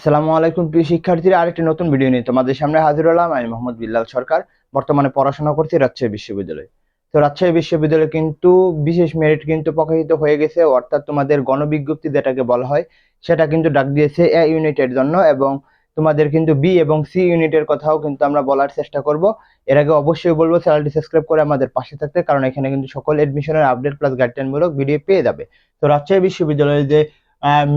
আসসালামু আলাইকুম, প্রিয় শিক্ষার্থীরা। আরেকটি নতুন ভিডিও নিয়ে তোমাদের সামনে হাজির হলাম। আমি মোহাম্মদ বিল্লাল সরকার, বর্তমানে পড়াশোনা করছি রাজশাহী বিশ্ববিদ্যালয়ে। তো রাজশাহী বিশ্ববিদ্যালয়ে কিন্তু বিশেষ মেরিট কিন্তু প্রকাশিত হয়ে গেছে, অর্থাৎ তোমাদের গণবিজ্ঞপ্তি যেটাকে বলা হয়, সেটা কিন্তু ডাক দিয়েছে এ ইউনিটের জন্য এবং তোমাদের কিন্তু বি এবং সি ইউনিটের কথাও কিন্তু আমরা বলার চেষ্টা করব। এর আগে অবশ্যই বলব, চ্যানেলটি সাবস্ক্রাইব করে আমাদের পাশে থাকতে, কারণ এখানে কিন্তু সকল এডমিশনের আপডেট প্লাস গাইডলাইনমূলক ভিডিও পেয়ে যাবে। তো রাজশাহী বিশ্ববিদ্যালয়ে যে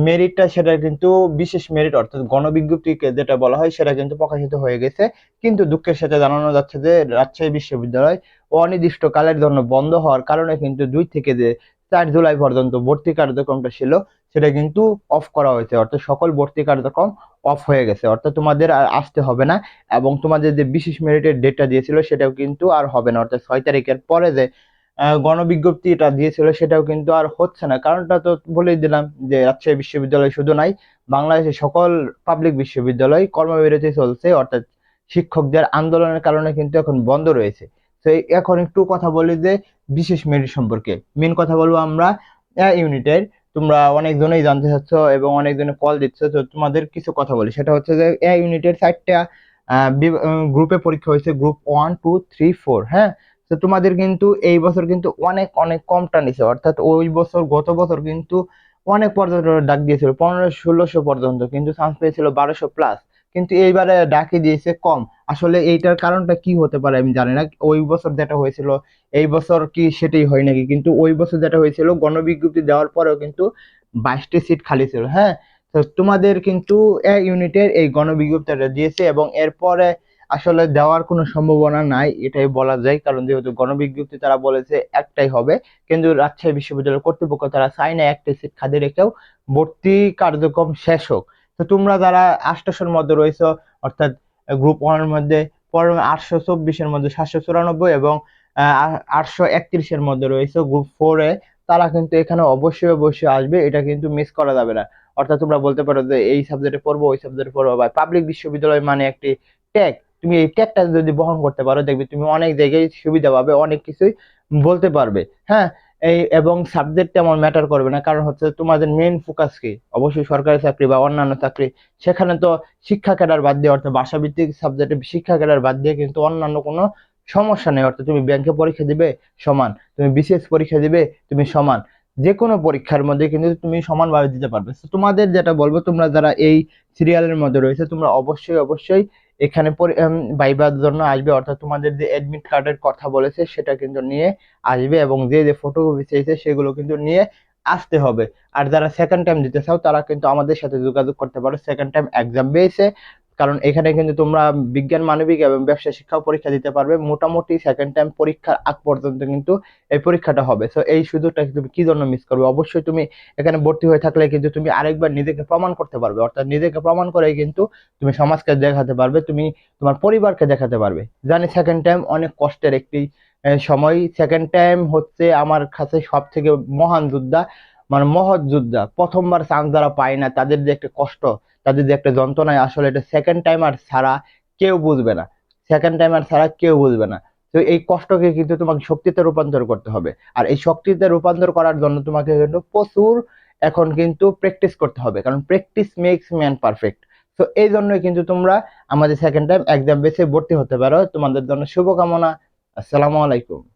মেরিটটা সেটা কিন্তু বিশেষ মেরিট অর্থাৎ গণবিজ্ঞপ্তিকে যেটা বলা হয় সেটা কিন্তু প্রকাশিত হয়ে গেছে। কিন্তু দুঃখের সাথে জানানো যাচ্ছে যে রাজশাহী বিশ্ববিদ্যালয় অনির্দিষ্টকালের জন্য বন্ধ হওয়ার কারণে কিন্তু দুই থেকে যে চার জুলাই পর্যন্ত ভর্তি কার্যক্রমটা ছিল, সেটা কিন্তু অফ করা হয়েছে। অর্থাৎ সকল ভর্তি কার্যক্রম অফ হয়ে গেছে। অর্থাৎ তোমাদের আর আসতে হবে না এবং তোমাদের যে বিশেষ মেরিটের ডেটটা দিয়েছিল, সেটাও কিন্তু আর হবে না। অর্থাৎ ছয় তারিখের পরে যে আহ, গণবিজ্ঞপ্তিটা দিয়েছিল সেটাও কিন্তু আর হচ্ছে না। কারণটা তো বলেই দিলাম যে রাজশাহী বিশ্ববিদ্যালয় শুধু নাই বাংলাদেশের সকল পাবলিক বিশ্ববিদ্যালয় কর্মবিরতি চলছে অর্থাৎ শিক্ষকদের আন্দোলনের কারণে কিন্তু এখন বন্ধ রয়েছে। তো এখন একটু কথা বলি যে বিশেষ মেরিট সম্পর্কে। মেন কথা বলব আমরা ইউনিটের তোমরা অনেকজনেই জানতে চাচ্ছ এবং অনেকজনে কল দিচ্ছ তো তোমাদের কিছু কথা বলি। সেটা হচ্ছে যে এ ইউনিটের চারটা গ্রুপে পরীক্ষা হয়েছে group one two three four হ্যাঁ? তো তোমাদের কিন্তু এই বছর কিন্তু অনেক অনেক কমটা নিছে অর্থাৎ ওই বছর, গত বছর কিন্তু অনেক পর্যন্ত ডাক দিয়েছিল। পনেরো, ষোলোশো পর্যন্ত কিন্তু চান্স পেয়েছিল বারোশো প্লাস কিন্তু এইবারে ডাকি দিয়েছে কম। আসলে এইটার কারণটা কি হতে পারে আমি জানি না। ওই বছর যেটা হয়েছিল, এই বছর কি সেটাই হয় নাকি? কিন্তু ওই বছর যেটা হয়েছিল, গণবিজ্ঞপ্তি দেওয়ার পরেও কিন্তু বাইশটি সিট খালি ছিল হ্যাঁ? তো তোমাদের কিন্তু এ ইউনিটের এই গণবিজ্ঞপ্তিটা দিয়েছে এবং এরপরে আসলে দেওয়ার কোনো সম্ভাবনা নাই, এটাই বলা যায়। কারণ যেহেতু গণবিজ্ঞপ্তি তারা বলেছে একটাই হবে, কিন্তু রাজশাহী বিশ্ববিদ্যালয় কর্তৃপক্ষ তারা চায় না একটা সিট খালি রেখেও ভর্তি কার্যক্রম শেষ হোক। তো তোমরা যারা আষ্টশোর মধ্যে রয়েছে, অর্থাৎ গ্রুপ ওয়ানের মধ্যে আটশো চব্বিশের মধ্যে সাতশো চুরানব্বই এবং আটশো একত্রিশের মধ্যে রয়েছে গ্রুপ ফোরে তারা কিন্তু এখানে অবশ্যই অবশ্যই আসবে, এটা কিন্তু মিস করা যাবে না। অর্থাৎ তোমরা বলতে পারো যে এই সাবজেক্টে পড়ব, ওই সাবজেক্টে পড়ব, বা পাবলিক বিশ্ববিদ্যালয় মানে একটি ট্যাগ তুমি এই ট্যাগটা যদি বহন করতে পারো, দেখবে তুমি অনেক জায়গায় সুবিধা পাবে, অনেক কিছুই বলতে পারবে। হ্যাঁ? এই এবং সাবজেক্ট তেমন ম্যাটার করবে না। কারণ হচ্ছে তোমাদের মেইন ফোকাস কি? অবশ্যই সরকারি চাকরি বা অন্যান্য চাকরি। সেখানে তো শিক্ষা ক্যাডার বাদ দিয়ে, অর্থাৎ ভাষাভিত্তিক সাবজেক্টে শিক্ষা ক্যাডার বাদ দিয়ে কিন্তু অন্যান্য কোনো সমস্যা নেই। অর্থাৎ তুমি ব্যাংকে পরীক্ষা দিবে, সমান। তুমি বিসিএস পরীক্ষা দিবে, তুমি সমান। যে কোনো পরীক্ষার মধ্যে কিন্তু তুমি সমানভাবে দিতে পারবে। তোমাদের যেটা বলব, তোমরা যারা এই সিরিয়ালের মধ্যে রয়েছে, তোমরা অবশ্যই অবশ্যই এখানে ভাইবার জন্য আসবে, অর্থাৎ তোমাদের যে অ্যাডমিট কার্ডের কথা বলেছে, সেটা কিন্তু নিয়ে আসবে এবং যে যে ফটোকপি চেয়েছে সেগুলো কিন্তু নিয়ে আসতে হবে। আর যারা সেকেন্ড টাইম দিতে চাও, তারা কিন্তু আমাদের সাথে যোগাযোগ করতে পারো। সেকেন্ড টাইম এক্সাম বেসে কারণ এখানে কিন্তু তোমরা বিজ্ঞান, মানবিক এবং ব্যবসা শিক্ষা পরীক্ষা দিতে পারবে। মোটামুটি সেকেন্ড টাইম পরীক্ষার আগ পর্যন্ত কিন্তু এই পরীক্ষাটা হবে। তো এই সুযোগটা তুমি কি জন্য মিস করবে? অবশ্যই তুমি এখানে ভর্তি হয়ে থাকলে কিন্তু তুমি আরেকবার নিজেকে প্রমাণ করতে পারবে। অর্থাৎ নিজেকে প্রমাণ করে কিন্তু তুমি সমাজকে দেখাতে পারবে, তুমি তোমার পরিবারকে দেখাতে পারবে। জানি সেকেন্ড টাইম অনেক কষ্টের একটি সময়। সেকেন্ড টাইম হচ্ছে আমার কাছে সব থেকে মহান যোদ্ধা মানে মহৎ যোদ্ধা। প্রথমবার চান্স যারা পায় না, তাদের যে একটা কষ্ট তাদের যে একটা যন্ত্রণায় আসলে এটা সেকেন্ড টাইম আর ছাড়া কেউ বুঝবে না। সেকেন্ড টাইম আর ছাড়া কেউ বুঝবে না। তো এই কষ্টকে কিন্তু তোমাকে শক্তিতে রূপান্তর করতে হবে। আর এই শক্তিতে রূপান্তর করার জন্য তোমাকে কিন্তু প্রচুর এখন কিন্তু প্র্যাকটিস করতে হবে। কারণ প্র্যাকটিস মেক্স ম্যান পারফেক্ট তো এই জন্যই কিন্তু তোমরা আমাদের সেকেন্ড টাইম এক্সাম বেসে ভর্তি হতে পারো। তোমাদের জন্য শুভকামনা। আসসালামু আলাইকুম।